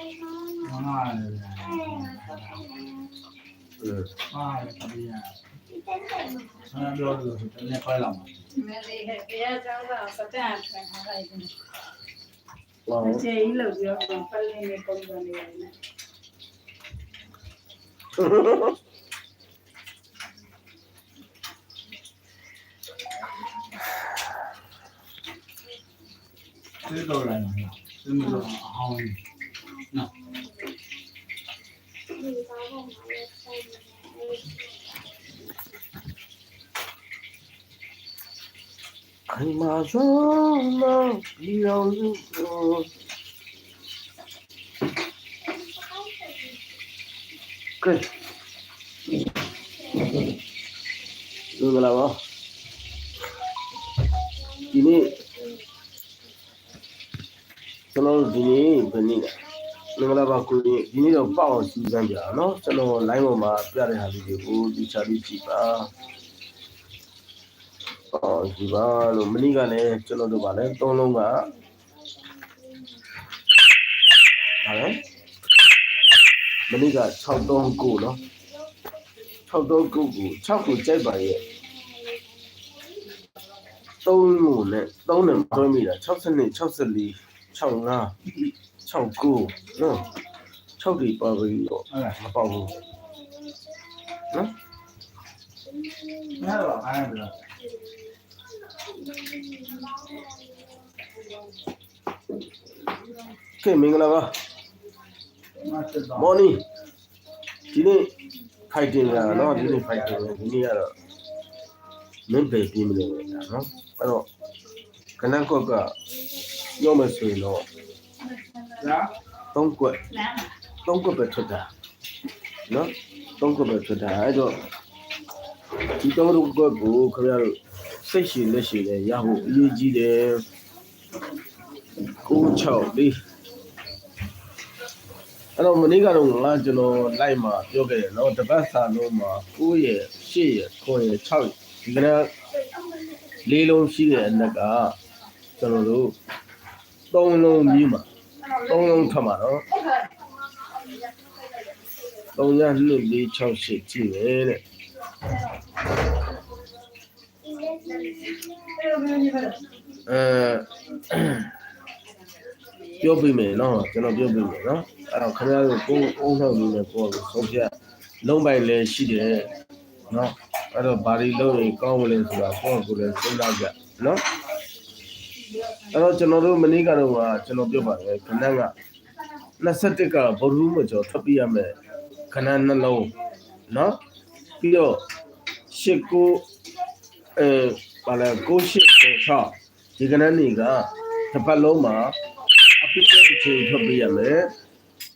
ငါလည်းอืมဟာဒီရဆ န္ဒပြောလို့တနေ့ဖိုင်လာမှာမလေးဟဲ့ မှာသိမလို့အောင်နော်အိမ်မှာဆုံးမဒီအောင်စုကဲလူကလာပါဒီနေ့ကျွန်တော်တို့ဒီနေ့ဘယ်နေ့လဲမင်္ဂလာပါကိုကြီးဒီနေ့တော့ပေါ့အောင်စီစမ်းပြအောင်နော်ကျွန်တော် line ပေါ်မှာပြတဲ့ဟာလေးတွေကိုဒီချာလေးကြည့်ပါအော်ဒီပါလို့မနေ့ကလည်းကျွန်တော်တို့ဗာလဲသုံးလုံးကဗာလဲမနေ့က639နော်639ကို6ကိုကြိုက်ပါရဲ့3လို့နဲ့3နဲ့တွဲမိတာ62 64 65 69နော်6ဒီပါပြီးတော့ဟုတ်လားမပေါ့ဘူးနော်မရတော့အားရတယ်ကဲမင်္ဂလာပါမဆက်တော့ morning ဒီနေ့ fighting လာနော်ဒီနေ့ fighting လာဒီနေ့ကတော့မင်းပဲပြီးမလို့ပဲနော်အဲ့တော့ခဏကော့ကပြောမယ်ဆိုရင်တော့ ဒါသုံးကွက်လမ်းသုံးကွက်ပဲထွက်တာနော်သုံးကွက်ပဲထွက်တာအဲ့တော့ဒီသုံးကွက်ကိုခင်ဗျားတို့စိတ်ရှိလက်ရှိလဲရဖို့အရေးကြီးတယ်96လေးအဲ့တော့မနေ့ကတော့ငါကျွန်တော်လိုက်မှာပြောခဲ့တယ်နော်တပတ်စာလုံးမှာ9ရဲ့10ရဲ့9ရဲ့6ရဲ့ဒီကနေ့လေးလုံးရှိတဲ့အနက်ကကျွန်တော်တို့3လုံးမြည်မှာ 3လုံးထပ်မှာနော်3ရ2 4 6 8ကြည့်ပဲတဲ့အဲပြောပြမယ်နော်ကျွန်တော်ပြောပြမယ်နော်အဲ့တော့ခင်ဗျားတို့ကိုယ်အုံနောက်လေးနဲ့ကိုယ်ကိုဆုံးဖြတ်လုံးပိုင်လည်းရှိတယ်နော်အဲ့တော့ဘာတွေလုပ်ရင်ကောင်းမလဲဆိုတာကိုယ့်ကိုယ်လည်းစဉ်းစားကြနော် အဲ့တော့ကျွန်တော်တို့မနေ့ကတော့ကကျွန်တော်ပြောပါတယ်ခဏက21ကဘရူးမကျော်ထပ်ပြရမယ်ခဏနှလုံးနော်ပြီးတော့8ကိုအဲဘာလဲ9 8 6ဒီကနေ့နေကတစ်ပတ်လုံးမှာအပိတဲ့တစ်ချိန်ထွက်ပြရမယ်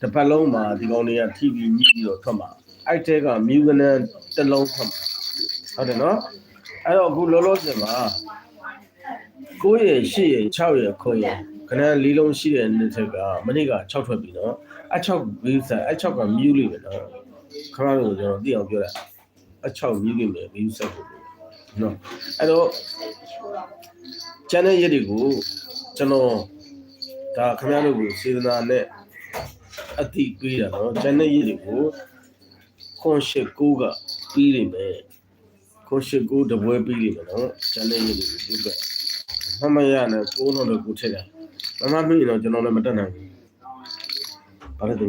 တစ်ပတ်လုံးမှာဒီကောင်တွေက TV မြည်ပြီးတော့ထွက်မှာအဲ့တဲကမြူကနန်တစ်လုံးထွက်မှာဟုတ်တယ်နော်အဲ့တော့အခုလောလောဆယ်မှာ 9ရယ်10ရယ်6ရယ်9ရယ်ခဏလေးလုံးရှိတဲ့နေ့ထက်ကမနေ့က6ထွက်ပြီနော်အဲ့6ဝေးဆက်အဲ့6ကမြူလိမ့်မယ်နော်ခဏလို့ကျွန်တော်သိအောင်ပြောတာအဲ့6မြူလိမ့်မယ်ဝေးဆက်ကိုနော်အဲ့တော့ကျန်တဲ့ရက်တွေကိုကျွန်တော်ဒါခင်ဗျားတို့ကိုစေတနာနဲ့အတိပေးတာနော်ကျန်တဲ့ရက်တွေကိုခွန်ရှိကိုကပြီးနေမယ်ခွန်ရှိကိုတပွဲပြီးနေမယ်နော်ကျန်တဲ့ရက်တွေကိုပြုတ်က မမရနဲ့ကိုးတော့လည်းကိုထက်တယ်မမမင်းတော့ကျွန်တော်လည်းမတက်နိုင်ဘူးဘာလဲတူ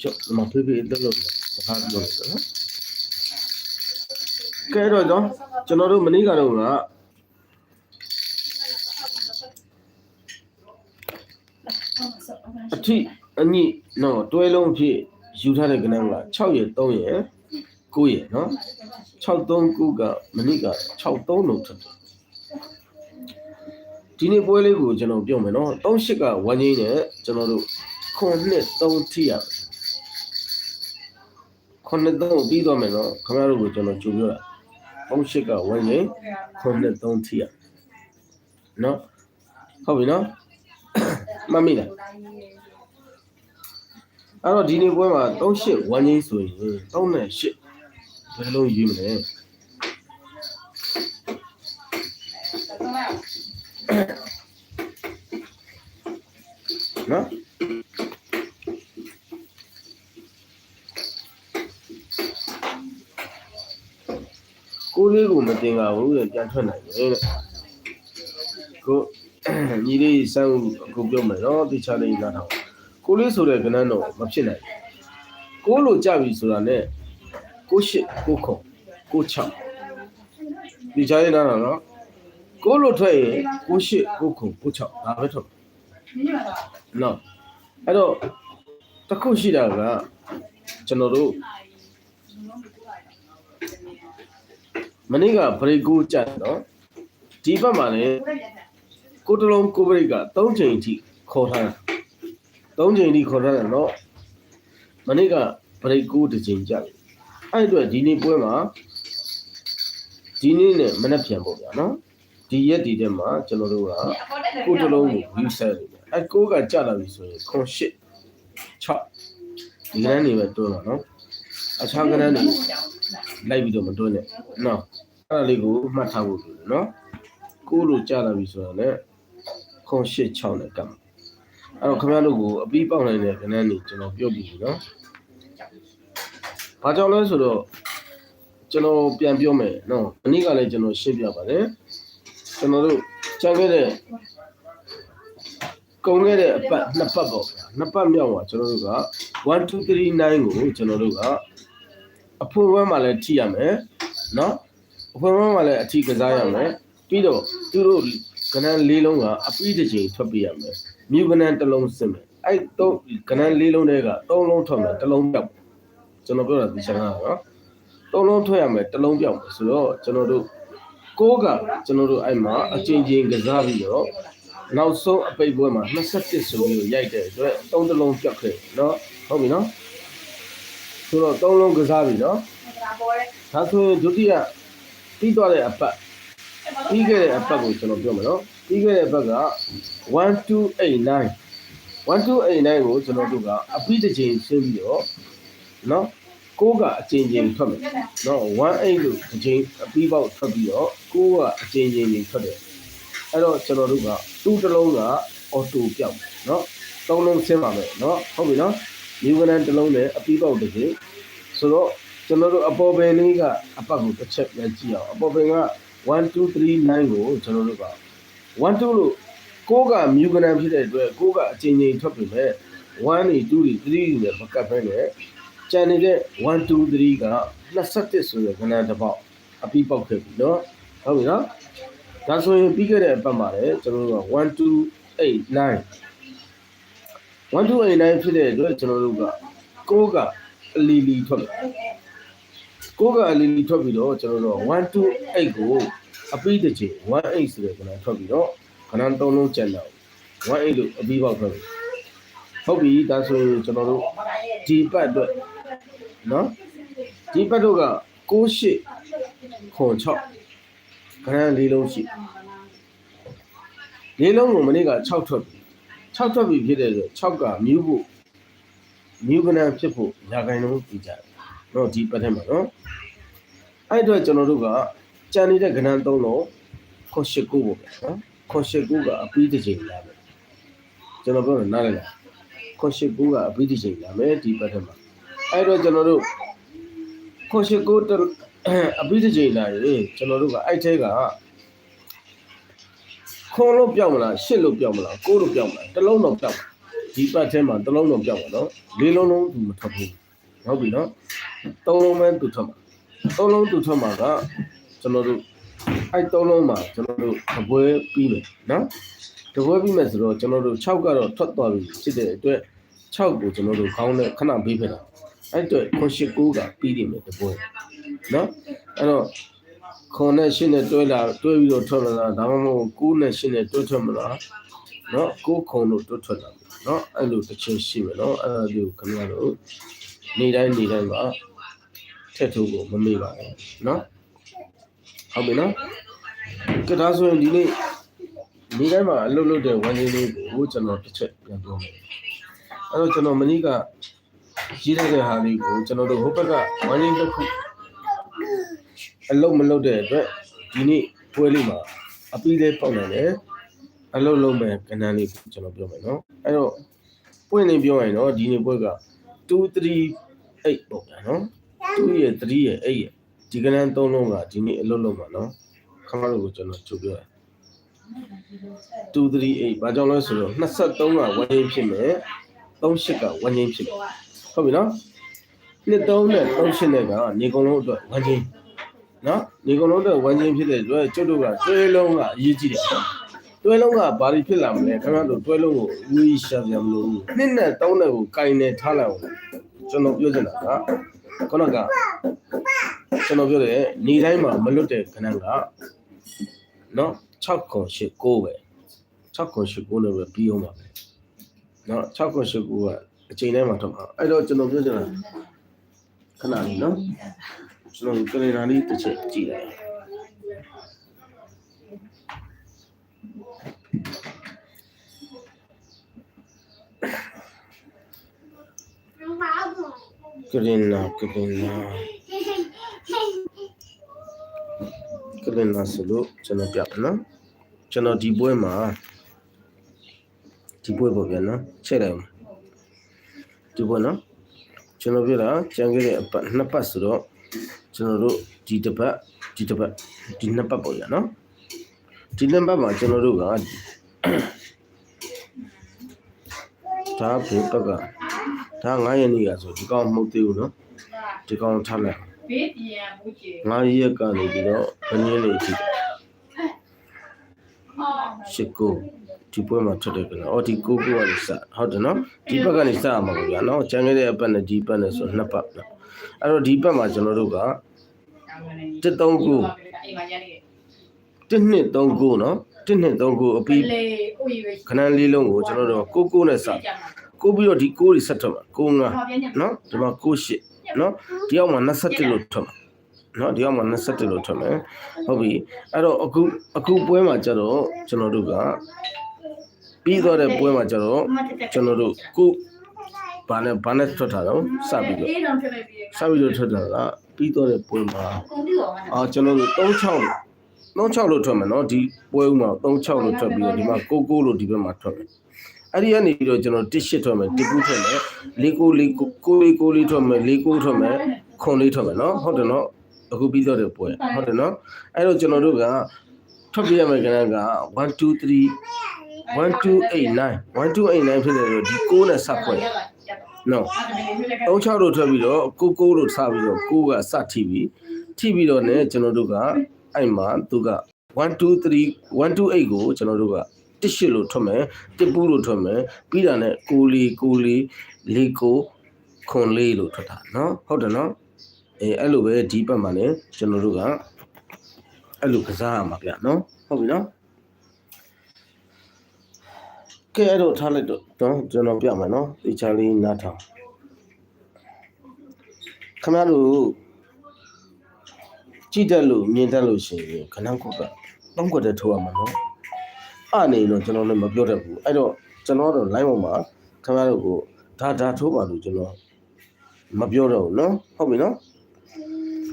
ရှော့မဖေးဖေးတက်လို့စကားပြောလို့နော်ကဲတော့ကျွန်တော်တို့မနေ့ကတော့ကအထိအညိနော်တွဲလုံးဖြစ်ယူထားတဲ့ကဏ္ဍက6ရယ်3ရယ်9ရယ်နော်639ကမနစ်က63လို့ထွက်တယ် ဒီနေ့ပွဲလေးကိုကျွန်တော်ပြောမယ်နော်38ကဝမ်းကြီးနဲ့ကျွန်တော်တို့ခွန်နှစ်3ထိရမယ်ခွန်နှစ်3ပြီးတော့မယ်နော်ခင်ဗျားတို့ကိုကျွန်တော်ကြိုပြောတာ38ကဝမ်းကြီးခွန်နှစ်3ထိရနော်ဟုတ်ပြီနော်မမိလားအဲ့တော့ဒီနေ့ပွဲမှာ38ဝမ်းကြီးဆိုရင်3နဲ့8ဘယ်လုံးရေးမလဲ နော်ကိုလေးကိုမတင်တာဘူးတဲ့ပြန်ထွက်နိုင်တယ်တဲ့ကိုညီလေးစမ်းကိုပြောမယ်နော်တခြားလေးလာတော့ကိုလေးဆိုတဲ့ကဏ္ဍတော့မဖြစ်နိုင်ဘူးကိုလိုကြပြီဆိုတာနဲ့ကိုရှစ်ကိုခုံကိုချောက်ဒီခြားလေးနားတော့နော် ကိုလိုထွက်ရင်ကိုရှစ်ကိုခုံကိုချောက်ဒါပဲထွက်နော်အဲ့တော့တစ်ခုရှိတာကကျွန်တော်တို့မနေ့ကဘရိတ်ကိုကြတ်နော်ဒီဘက်မှာလည်းကိုတလုံးကိုဘရိတ်က3ချိန်အထိခေါ်ထားတာ3ချိန်အထိခေါ်ထားတယ်နော်မနေ့ကဘရိတ်ကိုတစ်ချိန်ကြတ်အဲ့အတွက်ဒီနေ့ပွဲမှာဒီနေ့နဲ့မနေ့ပြန်ပေါ့ဗျာနော် ဒီရက်ဒီတဲ့မှာကျွန်တော်တို့ကကိုတစ်လုံးကို view set လုပ်တယ်အဲကိုကကြာလာပြီဆိုရင်ခွန်8 6ဒီကနေ့နေပဲတွန်းတာနော်အခြားကနေ့နေလိုက်ပြီးတော့မတွန်းနဲ့နော်အဲ့ဒါလေးကိုမှတ်ထားဖို့လိုတယ်နော်ကိုလိုကြာလာပြီဆိုရင်လည်းခွန်8 6နဲ့ကပ်အဲ့တော့ခင်ဗျားတို့ကိုအပြီးပေါက်နိုင်တဲ့ကနေ့နေကျွန်တော်ပြုတ်ပြီးပြီနော်ဘာကြောင့်လဲဆိုတော့ကျွန်တော်ပြန်ပြောမယ်နော်အနည်းကလည်းကျွန်တော်ရှင်းပြပါတယ် ကျွန်တော်တို့ကြံခဲ့တဲ့ကုန်ခဲ့တဲ့အပတ်နှစ်ပတ်ပေါ့နှစ်ပတ်မြောက်မှာကျွန်တော်တို့က1239ကိုကျွန်တော်တို့ကအဖွင့်ဝဲမှာလည်းထိရမယ်နော်အဖွင့်ဝဲမှာလည်းအထီကစားရမယ်ပြီးတော့သူတို့ကဏ္ဍလေးလုံးကအပိတစ်ချိန်ထွက်ပြရမယ်မြူကဏ္ဍတစ်လုံးစစ်မယ်အဲ့တော့ကဏ္ဍလေးလုံးတည်းကသုံးလုံးထွက်မယ်တစ်လုံးပြောက်ကျွန်တော်ပြောတာဒီချမ်းကတော့သုံးလုံးထွက်ရမယ်တစ်လုံးပြောက်ဆိုတော့ကျွန်တော်တို့ ကိုးကကျွန်တော်တို့အဲ့မှာအချင်းချင်းကစားပြီးတော့ နောက်ဆုံးအပိတ်ပွဲမှာ21ဆိုပြီးတော့ရိုက်တဲ့အတွက်သုံးတလုံးပြတ်ခဲ့เนาะဟုတ်ပြီเนาะဆိုတော့သုံးလုံးကစားပြီเนาะဒါဆိုရင်ဒုတိယပြီးသွားတဲ့အပတ်ပြီးခဲ့တဲ့အပတ်ကိုကျွန်တော်ပြောမယ်เนาะပြီးခဲ့တဲ့အပတ်က1289 1289ကိုကျွန်တော်တို့ကအပြီးတစ်ချိန်ဆင်းပြီးတော့เนาะ ကိုးကအချင်းချင်းထွက်မယ်နော်18လို့တစ်ချင်းအပြီးပေါက်ထွက်ပြီးတော့ကိုးကအချင်းချင်းတွေထွက်တယ်အဲ့တော့ကျွန်တော်တို့ကတူတစ်လုံးကအော်တိုပြောက်နော်သုံးလုံးဆင်းပါမယ်နော်ဟုတ်ပြီနော်ယူကနန်တစ်လုံးနဲ့အပြီးပေါက်တစ်ချင်းဆိုတော့ကျွန်တော်တို့အပေါ်ပင်လေးကအပတ်ကိုတစ်ချက်ပဲကြည့်အောင်အပေါ်ပင်က1 2 3 9ကိုကျွန်တော်တို့က1 2လို့ကိုကမြူကနံဖြစ်တဲ့အတွက်ကိုကအချိန်ချင်းထွက်ပြီမဲ့1တွေ2တွေ3တွေနဲ့မကတ်ဘဲနဲ့ ကျန်နေတဲ့1 2 3က21ဆိုတဲ့ကနန်တစ်ပေါက်အပီးပေါက်ခဲ့ပြီเนาะဟုတ်ပြီเนาะ ဒါဆိုရင်ပြီးခဲ့တဲ့အပတ်မှာလည်းကျွန်တော်တို့က1289 1289ဖြစ်တဲ့အတွက်ကျွန်တော်တို့ကကိုးကအလီလီထွက်တယ်ကိုးကအလီလီထွက်ပြီးတော့ကျွန်တော်တို့128ကိုအပိတစ်ချိန်18ဆိုတဲ့ကဏ္ဍထွက်ပြီးတော့ခဏသုံးလုံးကျန်တော့18လို့အပြီးပေါက်ထွက်ပြီဟုတ်ပြီဒါဆိုရင်ကျွန်တော်တို့ဒီပတ်အတွက် နော်ဒီဘက်တို့က68ခွန်6ဂရန်၄လုံးရှိ၄လုံးကိုမနေ့က6ထွက်ပြီ6ထွက်ပြီဖြစ်တဲ့ဆို6ကမြူးဖို့မြူးကနန်ဖြစ်ဖို့ညာကန်လုံးပြကြတယ်နော်ဒီပတ်ထဲမှာနော်အဲ့တော့ကျွန်တော်တို့ကကြံနေတဲ့ကဏ္ဍ3လုံးခွန်၈ခုပေါ့ဗျာနော်ခွန်၈ခုကအပြီးတစ်ချိန်လာမယ်ကျွန်တော်ပြောတာနားလည်လားခွန်၈ခုကအပြီးတစ်ချိန်လာမယ်ဒီပတ်ထဲမှာ အဲ့တော့ကျွန်တော်တို့ခွန်၈ခုတအပြီးတစ်ချိန်လာရင်ကျွန်တော်တို့ကအဲ့ထဲကခွန်လို့ပြောက်မလားရှစ်လို့ပြောက်မလားကိုးလို့ပြောက်မလားတစ်လုံးတော့ပြောက်ဒီပတ်ထဲမှာတစ်လုံးတော့ပြောက်ပါတော့လေးလုံးလုံးသူမထွက်ဘူးဟုတ်ပြီနော်သုံးလုံးပဲသူထွက်မှာသုံးလုံးသူထွက်မှာကကျွန်တော်တို့အဲ့သုံးလုံးမှာကျွန်တော်တို့တပွဲပြီးမယ်နော်တပွဲပြီးမယ်ဆိုတော့ကျွန်တော်တို့6ကတော့ထွက်သွားပြီဖြစ်တဲ့အတွက်6ကိုကျွန်တော်တို့ခေါင်းနဲ့ခဏပေးခဲ့တာ အဲ့အတွက်ခွန်ရှိ9ကပြီးနေမယ်တပွဲနော်အဲ့တော့ခွန်နဲ့ရှင်းနဲ့တွဲလာတွဲပြီးတော့ထွက်လာတာဒါမှမဟုတ်9နဲ့ရှင်းနဲ့တွဲထွက်မလားနော်9ခုံလို့တွဲထွက်လာမယ်နော်အဲ့လိုတစ်ချက်ရှိမယ်နော်အဲ့ဒါဒီကိုခင်ဗျားတို့နေတိုင်းနေတိုင်းပါထက်ထုတ်ကိုမမေ့ပါဘူးနော်ဟုတ်ပြီနော်ကဒါဆိုရင်ဒီနေ့နေတိုင်းမှာအလုပ်လုပ်တဲ့ဝန်ကြီးလေးကိုကျွန်တော်တစ်ချက်ပြန်ပြောမယ်အဲ့တော့ကျွန်တော်မနေ့က ရေးလိုက်တဲ့ဟာလေးကိုကျွန်တော်တို့ဟိုဘက်ကဝန်ကြီးတစ်ခုအလုပ်မလုပ်တဲ့အတွက်ဒီနေ့ပွဲလေးမှာအပီးလေးပေါက်နေတယ်အလုပ်လုပ်မဲ့ကဏ္ဍလေးကိုကျွန်တော်ပြောမယ်နော်အဲ့တော့ပွင့်နေပြောရင်တော့ဒီနေ့ပွဲက2 3 8ပေါ့ဗျာနော်2ရဲ့3ရဲ့8ရဲ့ဒီကနန်းသုံးလုံးကဒီနေ့အလုပ်လုပ်မှာနော်ခမတို့ကိုကျွန်တော်ချုပ်ပြောတယ်238ဘာကြောင့်လဲဆိုတော့23ကဝန်းကျင်ဖြစ်မယ်38ကဝန်းကျင်ဖြစ်မယ် ဟုတ်ပြီနော်နှစ်3နဲ့38နဲ့ကနေကုန်လုံးအတွက်ဝန်းကျင်နော်နေကုန်လုံးအတွက်ဝန်းကျင်ဖြစ်တဲ့အတွက်ကျုပ်တို့ကတွဲလုံးကအရေးကြီးတယ်တွဲလုံးကဘာတွေဖြစ်လာမလဲခင်ဗျားတို့တွဲလုံးကိုဝီးရှာပြမလို့နှစ်နဲ့3နဲ့ကိုကင်နေထားလိုက်အောင်ကျွန်တော်ပြောချင်တာကခုနကကျွန်တော်ပြောတယ်နေတိုင်းမှာမလွတ်တဲ့ခဏကနော်6ခွန်8 9ပဲ6ခွန်8 9နဲ့ပဲပြီးအောင်ပါပဲနော်6ခွန်8 9က အချိန်တိုင်းမှာတော့အဲ့တော့ကျွန်တော်ပြောချင်တာခဏလေးနော်ကျွန်တော်ကလေးနာလေးတစ်ချက်ကြည့်လိုက်ကရင်နာကရင်နာကရင်နာဆိုလို့ကျွန်တော်ပြပါနော်ကျွန်တော်ဒီပွဲမှာဒီပွဲပေါ့ဗျာနော်ချက်လိုက်အောင် ဒီပွဲနော်ကျွန်တော်ပြတာကြံခဲ့တဲ့အပတ်နှစ်ပတ်ဆိုတော့ကျွန်တော်တို့ဒီတစ်ပတ်ဒီတစ်ပတ်ဒီနှစ်ပတ်ပေါ့ဗျာနော်ဒီနှစ်ပတ်မှာကျွန်တော်တို့ကဒါဘယ်ပတ်ကဒါ9ရက်နေ့ကဆိုဒီကောင်မဟုတ်သေးဘူးနော်ဒီကောင်ထားလိုက်ဘေးပြန်မှုကြီး9ရက်ကနေပြီးတော့ဘယ်နည်းလေးကြည့်အော်ရှစ်ကို ဒီပွဲမှာထွက်တယ်ကနော်အော်ဒီကိုကိုကနေစဟုတ်တယ်နော်ဒီဘက်ကနေစရမှာပေါ့ဗျာနော်ကျန်ခဲ့တဲ့အပတ်နဲ့ဒီပတ်နဲ့ဆိုနှစ်ပတ်နော်အဲ့တော့ဒီပတ်မှာကျွန်တော်တို့ကအိမ်မှာရနေ1နှစ်3ကိုနော်1နှစ်3ကိုအပြီးလေဥယျာဉ်ခဏလေးလုံးကိုကျွန်တော်တို့ကိုကိုနဲ့စကိုပြီးတော့ဒီကိုတွေဆက်ထွက်မှာကိုငါဟောပြန်ညနော်ဒီမှာကိုရှစ်နော်ဒီအောက်မှာ21လို့ထွက်မှာနော်ဒီအောက်မှာ21လို့ထွက်မယ်ဟုတ်ပြီအဲ့တော့အခုအခုပွဲမှာကျတော့ကျွန်တော်တို့က ပြီးသွားတဲ့ပွဲမှာကျတော့ကျွန်တော်တို့ကိုဘာနဲ့ဘာနဲ့ထွက်တာတော့စပြီးတော့အေးတော့ဖြစ်လိုက်ပြီစပြီးတော့ထွက်တာကပြီးသွားတဲ့ပွဲမှာကုန်ပြီတော့အာကျွန်တော်တို့36 36လို့ထွက်မယ်နော်ဒီပွဲဥမှာ36လို့ထွက်ပြီးတော့ဒီမှာ99လို့ဒီဘက်မှာထွက်မယ်အဲ့ဒီကနေပြီးတော့ကျွန်တော်18ထွက်မယ်19ထွက်မယ်49 49 49ထွက်မယ်49ထွက်မယ်ခွန်လေးထွက်မယ်နော်ဟုတ်တယ်နော်အခုပြီးတော့တဲ့ပွဲဟုတ်တယ်နော်အဲ့တော့ကျွန်တော်တို့ကထွက်ပြရမယ်ကဏ္ဍက1 2 3 1289 1289ဖြစ်နေလို့ဒီ6နဲ့ဆက်ခွဲနော်36တို့ထွက်ပြီးတော့99တို့ဆက်ပြီးတော့9ကစထိပြီးထိပြီးတော့ ਨੇ ကျွန်တော်တို့ကအဲ့မှာသူက123 128ကိုကျွန်တော်တို့ကတစ်ရှစ်လို့ထွက်မယ်တစ်ပူးလို့ထွက်မယ်ပြီးတာနဲ့ကိုလီကိုလီလေးကိုခွန်လေးလို့ထွက်တာเนาะဟုတ်တယ်เนาะအဲအဲ့လိုပဲဒီဘက်မှာလည်းကျွန်တော်တို့ကအဲ့လိုကစားရမှာဗျเนาะဟုတ်ပြီเนาะ ကဲအဲ့တော့ထားလိုက်တော့နော်ကျွန်တော်ပြမယ်နော်တေချာလေးနားထောင်ခမရတို့ကြည့်တတ်လို့မြင်တတ်လို့ရှိရင်ခဏခုတ်ကသုံးခွက်တည်းထိုးရမှာနော်အနေတော့ကျွန်တော်လည်းမပြောတတ်ဘူးအဲ့တော့ကျွန်တော်တော့ line ပေါ်မှာခမရတို့ကိုဒါဒါထိုးပါလို့ကျွန်တော်မပြောတော့ဘူးနော်ဟုတ်ပြီနော်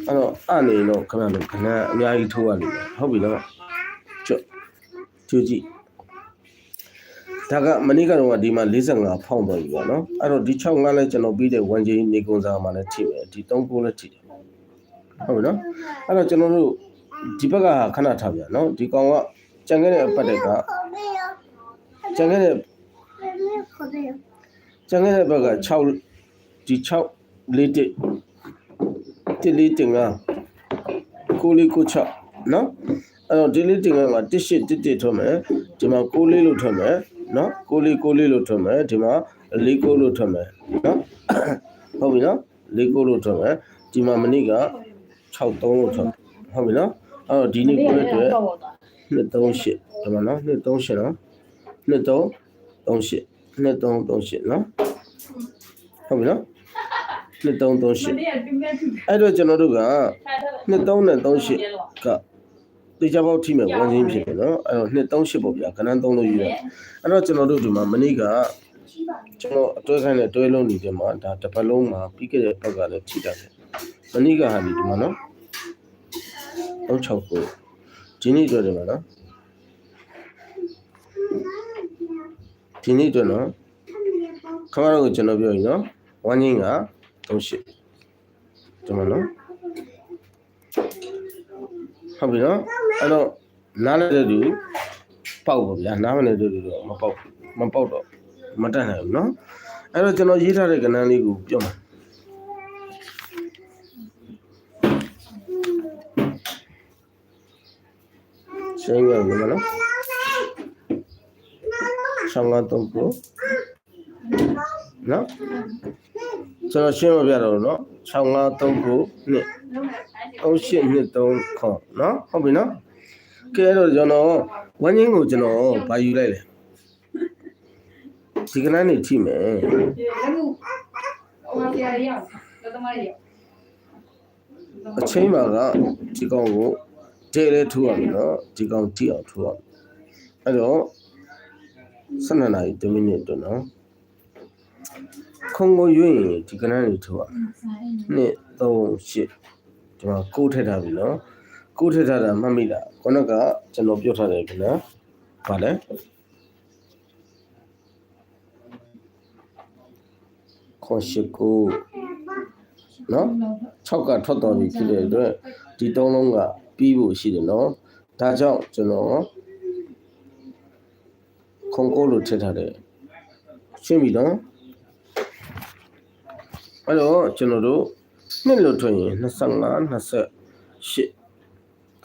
အဲ့တော့အနေတော့ခမရတို့ခဏအများကြီးထိုးရလိမ့်မယ်ဟုတ်ပြီနော်ကျွတ်ကျွတ်ကြည့် ဒါကမနေ့ကတော့ဒီမှာ45ဖောင်းသွားပြီပေါ့နော်အဲ့တော့ဒီ6ငါးလဲကျွန်တော်ပြီးတဲ့ဝန်ကြီးနေကုန်းစားမှာလည်းထိမယ်ဒီ3ကိုလည်းထိတယ်ဟုတ်ပြီနော်အဲ့တော့ကျွန်တော်တို့ဒီဘက်ကခဏထားပြန်နော်ဒီကောင်ကကြံခဲ့တဲ့အပတ်တက်ကကြံခဲ့တဲ့ကြံခဲ့တဲ့ဘက်က6ဒီ6လေးတစ်တစ်လေးတင်ကကိုလေးကို6နော်အဲ့တော့ဒီလေးတင်ကမှာတစ်ရှစ်တစ်တစ်ထွက်မယ်ဒီမှာကိုလေးလို့ထွက်မယ် နော်ကိုလေးကိုလေးလို့ထွက်မယ်ဒီမှာလေးကိုလို့ထွက်မယ်နော်ဟုတ်ပြီနော်လေးကိုလို့ထွက်မယ်ဒီမှာမနစ်က6 3လို့ထွက်ဟုတ်ပြီနော်အဲ့တော့ဒီနေ့ကိုလေးအတွက်238ဒီမှာနော်238နော်2338 2338နော်ဟုတ်ပြီနော်2338မနေ့ကပြင်းပြင်းအဲ့တော့ကျွန်တော်တို့က23နဲ့38 38က တေချာပေါက်ထိမဲ့ဝန်ချင်းဖြစ်တယ်နော်အဲ့တော့238ပေါ့ဗျာခဏ3လို့ယူရအဲ့တော့ကျွန်တော်တို့ဒီမှာမနေ့ကကျွန်တော်အတွဲခိုင်းတဲ့တွဲလုံးနေတယ်မှာဒါတစ်ပတ်လုံးမှာပြီးခဲ့တဲ့ဘက်ကလည်းထိတာတယ်မနေ့ကဟာဒီဒီမှာနော်36ကိုဒီနေ့တွေ့တယ်မှာနော်ဒီနေ့တွေ့နော်ခမတို့ကိုကျွန်တော်ပြောရင်နော်ဝန်ချင်းက38ဒီမှာနော်ဟုတ်ပြီနော် အဲ့တော့နားလည်းတဲ့သူပေါက်ပါဗျာနားမလည်းတဲ့သူတော့မပေါက်မပေါက်တော့မတတ်နိုင်ဘူးနော်အဲ့တော့ကျွန်တော်ရေးထားတဲ့ကဏ္ဍလေးကိုပြောမှာရှင်းရမယ်နော်ဆောင်ကတော့ကိုနော်ကျွန်တော်ရှင်းမပြတော့ဘူးနော်6539နှစ်လုံးနဲ့အဲ့ဒီ3823ခေါ်နော်ဟုတ်ပြီနော် ကဲအဲ့တော့ကျွန်တော်ဝန်းချင်းကိုကျွန်တော်ဗာယူလိုက်လေဒီကနေ့နေကြည့်မယ်လက်မှုဟိုမှာပြရရအောင်တော့တမရရအချိန်မှာကဒီကောင်ကိုတဲလဲထိုးရမယ်နော်ဒီကောင်ကြည့်အောင်ထိုးရမယ်အဲ့တော့12နာရီ2မိနစ်တော့နော်ခုံကိုရွေးရင်ဒီကနေ့နေထိုးရမယ်2 3 8ဒီမှာ6ထည့်ထားပြီနော် 6ထည့်ထားတာမှတ်မိလားခုနကကျွန်တော်ပြောထားတယ်ကနော်ဗာလဲခေါ်ရှိကိုနော်6ကထွက်တော်ပြီဖြစ်တဲ့အတွက်ဒီသုံးလုံးကပြီးဖို့ရှိတယ်နော်ဒါကြောင့်ကျွန်တော်ခုံကိုလို့ထည့်ထားတယ်ရှင်းပြီနော်အဲ့တော့ကျွန်တော်တို့နှစ်လို့ထွက်ရင်25 28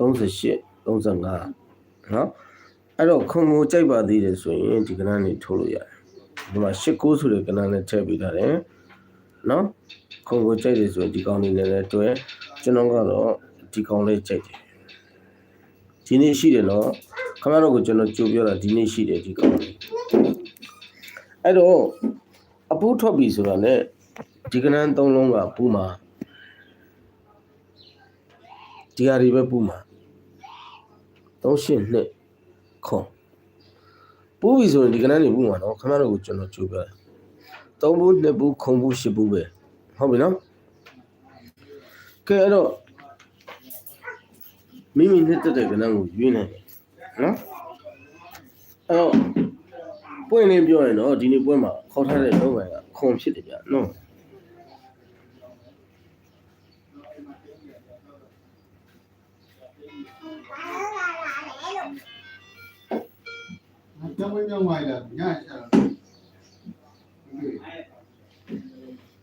38 35နော်အဲ့တော့ခုံကိုကြိုက်ပါသေးတယ်ဆိုရင်ဒီကဏ္ဍနေထိုးလို့ရတယ်ဒီမှာ89ဆိုတဲ့ကဏ္ဍနဲ့ထည့်ပေးထားတယ်နော်ခုံကိုကြိုက်တယ်ဆိုရင်ဒီကောင်လေးနဲ့လည်းတွဲကျွန်တော်ကတော့ဒီကောင်လေးကြိုက်တယ်ဒီနေ့ရှိတယ်နော်ခင်ဗျားတို့ကိုကျွန်တော်ကြိုပြောတာဒီနေ့ရှိတယ်ဒီကောင်လေးအဲ့တော့အပူထွက်ပြီဆိုတာ ਨੇ ဒီကဏ္ဍသုံးလုံးကပူမှာဒီဟာတွေပဲပူမှာ 38နှစ်ခွန်ပူပြီဆိုရင်ဒီကဏ္ဍနေပူမှာနော်ခင်ဗျားတို့ကိုကျွန်တော်ကြိုပြောတယ်သုံးဘူးနှစ်ဘူးခုံဘူးရှစ်ဘူးပဲဟုတ်ပြီနော်ကဲအဲ့တော့မိမိနှစ်သက်တဲ့ကဏ္ဍကိုရွေးနိုင်တယ်နော်အဲ့တော့ပွင့်လင်းပြောရင်တော့ဒီနေ့ပွဲမှာခေါ်ထားတဲ့လုံးဝကခွန်ဖြစ်တယ်ဗျနော် ကျောင်းကျောင်းဝိုင်းလာညချာ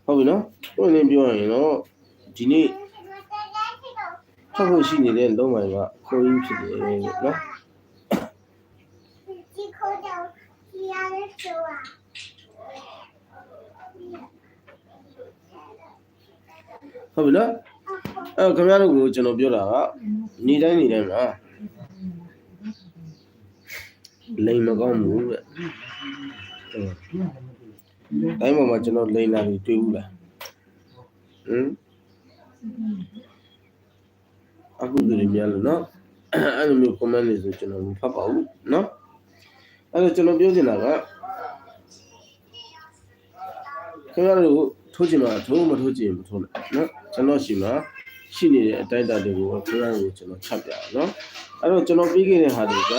ဟုတ်ပြီနော်ပွင့်လင်းပြောရင်တော့ဒီနေ့ထွက်ဖို့ရှိနေတဲ့လုံးဝကခွန်ကြီးဖြစ်တယ်နော်ဒီခေါ်တော့ဒီရတဲ့ဆိုอ่ะဟုတ်ပြီနော်အဲ့တော့ခင်ဗျားတို့ကိုကျွန်တော်ပြောတာကနေတိုင်းနေတိုင်းမှာ လိန်မကောင်းဘူးတဲ့ဟုတ်တိုင်းပေါ်မှာကျွန်တော်လိန်လာပြီးတွေ့ဘူးလားဟမ်အခုတည်းများလို့နော်အဲ့လိုမျိုး comment တွေဆိုကျွန်တော်မဖတ်ပါဘူးနော်အဲ့တော့ကျွန်တော်ပြောချင်တာကခင်ဗျားတို့ထိုးချင်မှာထိုးမထိုးချင်မထိုးနဲ့နော်ကျွန်တော်ရှိမှာရှိနေတဲ့အတိုင်းအတာတွေကိုခင်ဗျားတို့ကျွန်တော်ချက်ပြအောင်နော်အဲ့တော့ကျွန်တော်ပြီးခဲ့တဲ့ဟာတွေက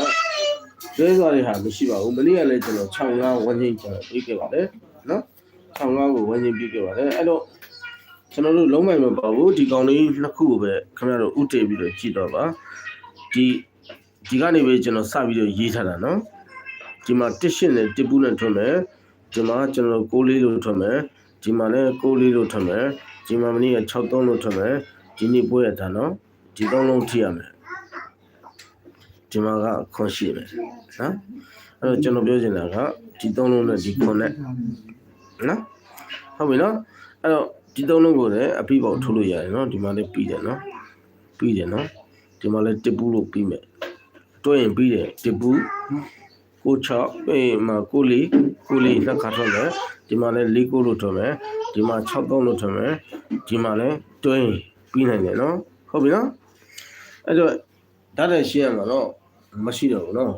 လဲစွာတွေဟာမရှိပါဘူးမနေ့ကလည်းကျွန်တော်65ဝန်းကျင်ကျွန်တော်ပြီးခဲ့ပါတယ်နော်65ကိုဝန်းကျင်ပြီးခဲ့ပါတယ်အဲ့တော့ကျွန်တော်တို့လုံးမိုင်မပါဘူးဒီကောင်လေးနှစ်ခုကိုပဲခင်ဗျားတို့ဥတည်ပြီးတော့ကြည့်တော့ပါဒီဒီကနေပဲကျွန်တော်စပြီးတော့ရေးထားတာနော်ဒီမှာတစ်ရှင်းနဲ့တစ်ပူးနဲ့ထွန်းမယ်ဒီမှာကျွန်တော်6လေးလို့ထွန်းမယ်ဒီမှာလည်း6လေးလို့ထွန်းမယ်ဒီမှာမနေ့က63လို့ထွန်းမယ်ဒီနေ့ပွဲရတာနော်ဒီသုံးလုံးထိရမယ် ဒီမှာကခွန်ရှိမယ်နော်အဲ့တော့ကျွန်တော်ပြောချင်တာကဒီသုံးလုံးနဲ့ဒီခွန်နဲ့နော်ဟုတ်ပြီနော်အဲ့တော့ဒီသုံးလုံးကိုလည်းအပြီးပေါက်ထုတ်လို့ရတယ်နော်ဒီမှာလည်းပြီးတယ်နော်ပြီးတယ်နော်ဒီမှာလည်းတစ်ပူးလို့ပြီးမယ်တွဲရင်ပြီးတယ်တစ်ပူးကို6အေးမှာကိုလေးကိုလေးနှစ်ခါထွက်မယ်ဒီမှာလည်း၄ကိုလို့ထွက်မယ်ဒီမှာ6သုံးလို့ထွက်မယ်ဒီမှာလည်းတွဲရင်ပြီးနိုင်တယ်နော်ဟုတ်ပြီနော်အဲ့တော့ဓာတ်တဲ့ရှင်းရမှာတော့ မရှိတော့ဘူးနော်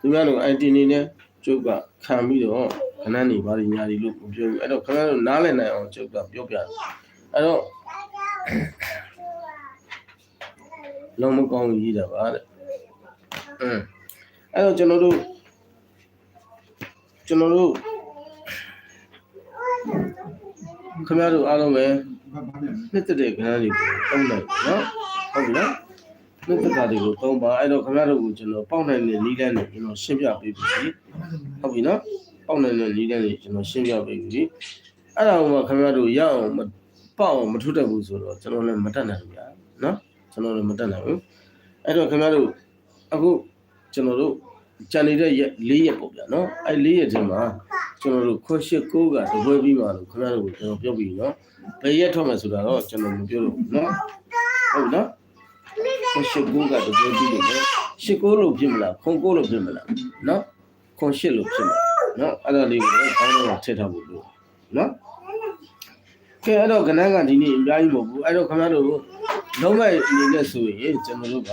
သူများတို့ IT နေနဲ့ကျုပ်ကခံပြီးတော့ခဏနေပါလိညာဒီလို့မပြောဘူးအဲ့တော့ခင်ဗျားတို့နားလည်နိုင်အောင်ကျုပ်ကပြောပြတယ်အဲ့တော့လုံးမကောင်းကြီးတာပါတဲ့အင်းအဲ့တော့ကျွန်တော်တို့ကျွန်တော်တို့ခင်ဗျားတို့အားလုံးပဲဘာဘာလဲနှစ်သက်တဲ့ခဏလေးကိုတုံးလိုက်နော်ဟုတ်ပြီနော် နှစ်သက်တာတွေကိုသုံးပါအဲ့တော့ခင်ဗျားတို့ကိုကျွန်တော်ပေါက်နိုင်တဲ့နီးလန်းနဲ့ကျွန်တော်ရှင်းပြပေးပြီဟုတ်ပြီနော်ပေါက်နိုင်တဲ့နီးလန်းနဲ့ကျွန်တော်ရှင်းပြပေးပြီအဲ့ဒါမှခင်ဗျားတို့ရအောင်မပေါက်အောင်မထုတတ်ဘူးဆိုတော့ကျွန်တော်လည်းမတတ်နိုင်ဘူးဗျာနော်ကျွန်တော်လည်းမတတ်နိုင်ဘူးအဲ့တော့ခင်ဗျားတို့အခုကျွန်တော်တို့ကြံနေတဲ့ရက်၄ရက်ပေါ့ဗျာနော်အဲ့၄ရက်ထဲမှာကျွန်တော်တို့ခွန်ရှိကိုကတပွဲပြီးမှလို့ခင်ဗျားတို့ကိုကျွန်တော်ပြောပြီးနော်ဘယ်ရက်ထွက်မယ်ဆိုတာတော့ကျွန်တော်မပြောတော့ဘူးနော်ဟုတ်နော် ခွန်ရှစ်ကိုကတပွဲပြီးတယ်ရှစ်ကိုလို့ဖြစ်မလားခွန်ကိုလို့ဖြစ်မလားနော်ခွန်ရှစ်လို့ဖြစ်မှာနော်အဲ့ဒါလေးကိုလည်းကောင်းတော့ထည့်ထားဖို့လို့နော်ကဲအဲ့တော့ခဏကဒီနေ့အများကြီးမဟုတ်ဘူးအဲ့တော့ခင်ဗျားတို့လုံးမိုက်အနေနဲ့ဆိုရင်ကျွန်တော်တို့က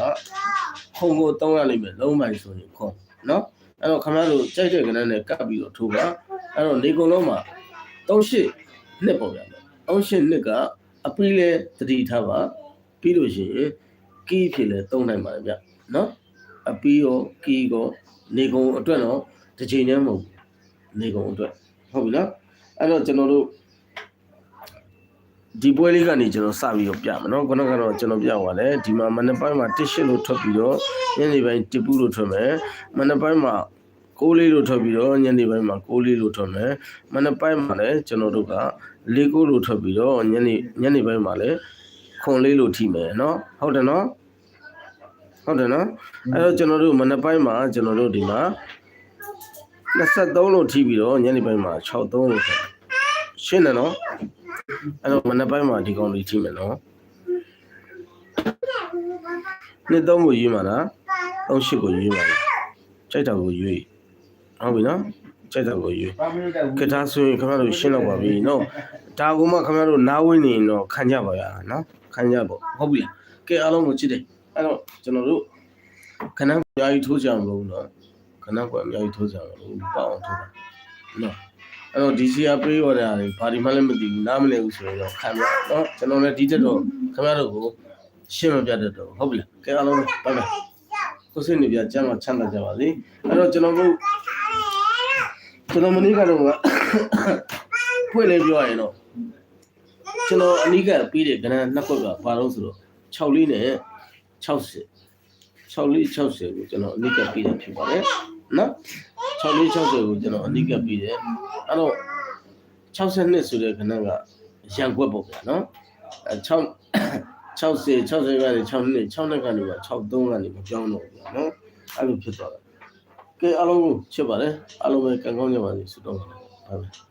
ခုံကိုတောင်းရလိမ့်မယ်လုံးမိုက်ဆိုရင်ခုံနော်အဲ့တော့ခင်ဗျားတို့ကြိုက်တဲ့ခဏနဲ့ကပ်ပြီးတော့ထိုးပါအဲ့တော့နေကုန်လုံးမှာ38နှစ်ပေါ့ဗျာ38နှစ်ကအပီးလဲတတိထားပါပြီးလို့ရှိရင် ကီးဖြစ်လဲသုံးနိုင်ပါတယ်ဗျနော်အပီးရောကီးရောနေကုံအတွက်တော့တစ်ချိန်တည်းမဟုတ်ဘူးနေကုံအတွက်ဟုတ်ပြီနော်အဲ့တော့ကျွန်တော်တို့ဒီပွဲလေးကနေကျွန်တော်စပြီးတော့ပြမယ်နော်ခုနကတော့ကျွန်တော်ပြသွားတယ်ဒီမှာမနက်ပိုင်းမှာတစ်ရှစ်လို့ထွက်ပြီးတော့ညနေပိုင်းတစ်ပူလို့ထွက်မယ်မနက်ပိုင်းမှာကိုးလေးလို့ထွက်ပြီးတော့ညနေပိုင်းမှာကိုးလေးလို့ထွက်မယ်မနက်ပိုင်းမှာလည်းကျွန်တော်တို့ကလေးကိုးလို့ထွက်ပြီးတော့ညနေညနေပိုင်းမှာလည်း ခွန်လေးလို့ထိမယ်နော်ဟုတ်တယ်နော်ဟုတ်တယ်နော်အဲ့တော့ကျွန်တော်တို့မနက်ပိုင်းမှာကျွန်တော်တို့ဒီမှာ23လို့ထိပြီးတော့ညနေပိုင်းမှာ63လို့ထည့်ရှင်းတယ်နော်အဲ့တော့မနက်ပိုင်းမှာဒီကောင်လေးထိမယ်နော်နှစ်သုံးကိုရွေးမှာလား38ကိုရွေးမှာလားကြိုက်တာကိုရွေးဟုတ်ပြီနော်ကြိုက်တာကိုရွေးပါမလို့တက်ကထားဆိုရင်ခင်ဗျားတို့ရှင်းတော့ပါပြီနော်ဒါကမှခင်ဗျားတို့နားဝင်နေရင်တော့ခံကြပါရနော် ခံကြပေါ့ဟုတ်ပြီလားကဲအားလုံးကိုချစ်တယ်အဲ့တော့ကျွန်တော်တို့ခဏအများကြီးထိုးကြအောင်လို့နော်ခဏကအများကြီးထိုးကြအောင်လို့ပေါ့အောင်ထိုးပါနော်အဲ့တော့ဒီစီယာပေးရတာလေဘာဒီမှလည်းမသိဘူးနားမလည်ဘူးဆိုရင်တော့ခံရနော်ကျွန်တော်လည်းဒီတက်တော့ခင်ဗျားတို့ကိုရှင်းမပြတတ်တော့ဟုတ်ပြီလားကဲအားလုံးဘိုင်ဘိုင်ကိုစိတ်နေပြကြမ်းမှချမ်းသာကြပါစေအဲ့တော့ကျွန်တော်တို့ကျွန်တော်မနေ့ကတော့ကဖွင့်လေးပြောရရင်တော့ ကျွန်တော်အနိကပြီးတဲ့ကဏ္ဍနှစ်ခွက်ကဘာလို့ဆိုတော့6လေးနဲ့60 6လေး60ကိုကျွန်တော်အနိကပြီးတယ်ဖြစ်ပါတယ်နော်6လေး60ကိုကျွန်တော်အနိကပြီးတယ်အဲ့တော့62ဆိုတဲ့ကဏ္ဍကရန်ကွက်ပေါ့ဗျာနော်အဲ6 60 60ကနေ6နှစ်6နှစ်ကနေမှ63ကနေမပြောင်းတော့ဘူးဗျာနော်အဲ့လိုဖြစ်သွားတာကဲအားလုံးကိုချစ်ပါတယ်အားလုံးပဲကံကောင်းကြပါစေဆုတောင်းပါတယ်ဟုတ်